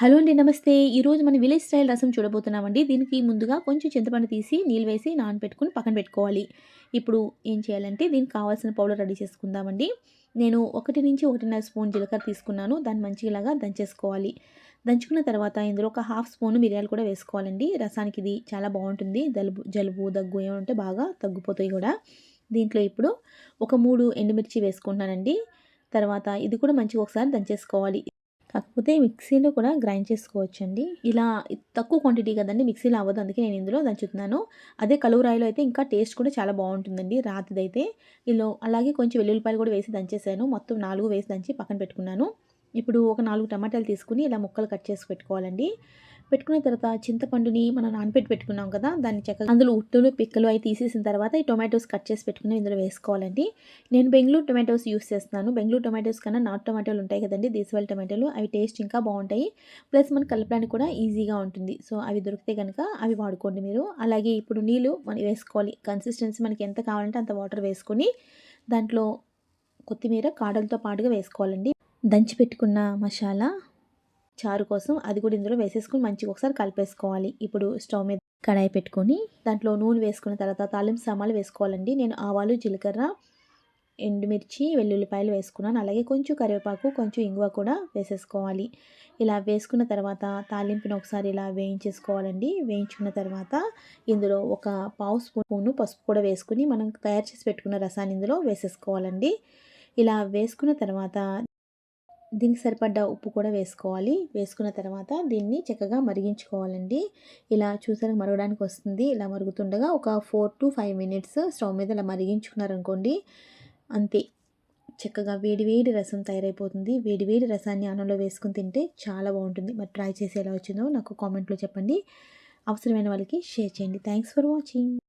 Hello అండి నమస్తే. ఈరోజు మనం విలేజ్ స్టైల్ రసం చూడబోతున్నామండి. దీనికి ముందుగా కొంచెం చింతపండు తీసి నీళ్ళు వేసి నానబెట్టుకుని పక్కన పెట్టుకోవాలి. ఇప్పుడు ఏం చేయాలంటే దీనికి కావాల్సిన పౌడర్ రెడీ చేసుకుందామండి. నేను ఒకటి నుంచి ఒకటిన్నర స్పూన్ జీలకర్ర తీసుకున్నాను. దాన్ని మంచిగా దంచేసుకోవాలి. దంచుకున్న తర్వాత ఇందులో ఒక హాఫ్ స్పూన్ మిరియాలు కూడా వేసుకోవాలండి. రసానికి ఇది చాలా బాగుంటుంది. జలుబు జలుబు దగ్గు ఏమంటే బాగా తగ్గిపోతాయి కూడా. దీంట్లో ఇప్పుడు ఒక మూడు ఎండుమిర్చి వేసుకుంటున్నానండి. తర్వాత ఇది కూడా మంచిగా ఒకసారి దంచేసుకోవాలి. కాకపోతే మిక్సీలో కూడా గ్రైండ్ చేసుకోవచ్చండి. ఇలా తక్కువ క్వాంటిటీ కదండి మిక్సీలో అవ్వదు. అందుకే నేను ఇందులో దంచుతున్నాను అదే కలువరాయిలో అయితే ఇంకా టేస్ట్ కూడా చాలా బాగుంటుందండి రాతిదైతే. ఇలా అలాగే కొంచెం వెల్లుల్లిపాయలు కూడా వేసి దంచేసాను. మొత్తం నాలుగు వేసి దంచి పక్కన పెట్టుకున్నాను. ఇప్పుడు ఒక నాలుగు టమాటాలు తీసుకుని ఇలా ముక్కలు కట్ చేసి పెట్టుకోవాలండి. పెట్టుకున్న తర్వాత చింతపండుని మనం నానపెట్టి పెట్టుకున్నాం కదా దాన్ని చక్కగా అందులో ఉట్టులు పిక్కలు అవి తీసేసిన తర్వాత ఈ టొమాటోస్ కట్ చేసి పెట్టుకుని ఇందులో వేసుకోవాలండి. నేను బెంగళూరు టొమాటోస్ యూస్ చేస్తున్నాను. బెంగళూరు టొమాటోస్ కన్నా నాట్ టొమాటోలు ఉంటాయి కదండి దేశవాళి టొమాటోలు అవి టేస్ట్ ఇంకా బాగుంటాయి. ప్లస్ మనం కలపడానికి కూడా ఈజీగా ఉంటుంది. సో అవి దొరికితే కనుక అవి వాడుకోండి మీరు. అలాగే ఇప్పుడు నీళ్ళు మనం వేసుకోవాలి. కన్సిస్టెన్సీ మనకి ఎంత కావాలంటే అంత వాటర్ వేసుకొని దాంట్లో కొత్తిమీర కాడలతో పాటుగా వేసుకోవాలండి. దంచి పెట్టుకున్న మసాలా చారు కోసం అది కూడా ఇందులో వేసేసుకుని మంచిగా ఒకసారి కలిపేసుకోవాలి. ఇప్పుడు స్టవ్ మీద కడాయి పెట్టుకొని దాంట్లో నూనె వేసుకున్న తర్వాత తాలింపు సామాన్లు వేసుకోవాలండి. నేను ఆవాలు జీలకర్ర ఎండుమిర్చి వెల్లుల్లిపాయలు వేసుకున్నాను. అలాగే కొంచెం కరివేపాకు కొంచెం ఇంగువ కూడా వేసేసుకోవాలి. ఇలా వేసుకున్న తర్వాత తాలింపుని ఒకసారి ఇలా వేయించేసుకోవాలండి. వేయించుకున్న తర్వాత ఇందులో ఒక పావు స్పూను పసుపు కూడా వేసుకుని మనం తయారు చేసి పెట్టుకున్న రసాన్ని ఇందులో వేసేసుకోవాలండి. ఇలా వేసుకున్న తర్వాత దీనికి సరిపడ్డ ఉప్పు కూడా వేసుకోవాలి. వేసుకున్న తర్వాత దీన్ని చక్కగా మరిగించుకోవాలండి. ఇలా చూసారు మరగడానికి వస్తుంది. ఇలా మరుగుతుండగా ఒక four to five minutes stove మీద ఇలా మరిగించుకున్నారనుకోండి అంతే. చక్కగా వేడివేడి రసం తయారైపోతుంది. వేడివేడి రసాన్ని అన్నంలో వేసుకుని తింటే చాలా బాగుంటుంది. మరి ట్రై చేసి ఎలా వచ్చిందో నాకు కామెంట్లో చెప్పండి. అవసరమైన వాళ్ళకి షేర్ చేయండి. Thanks for watching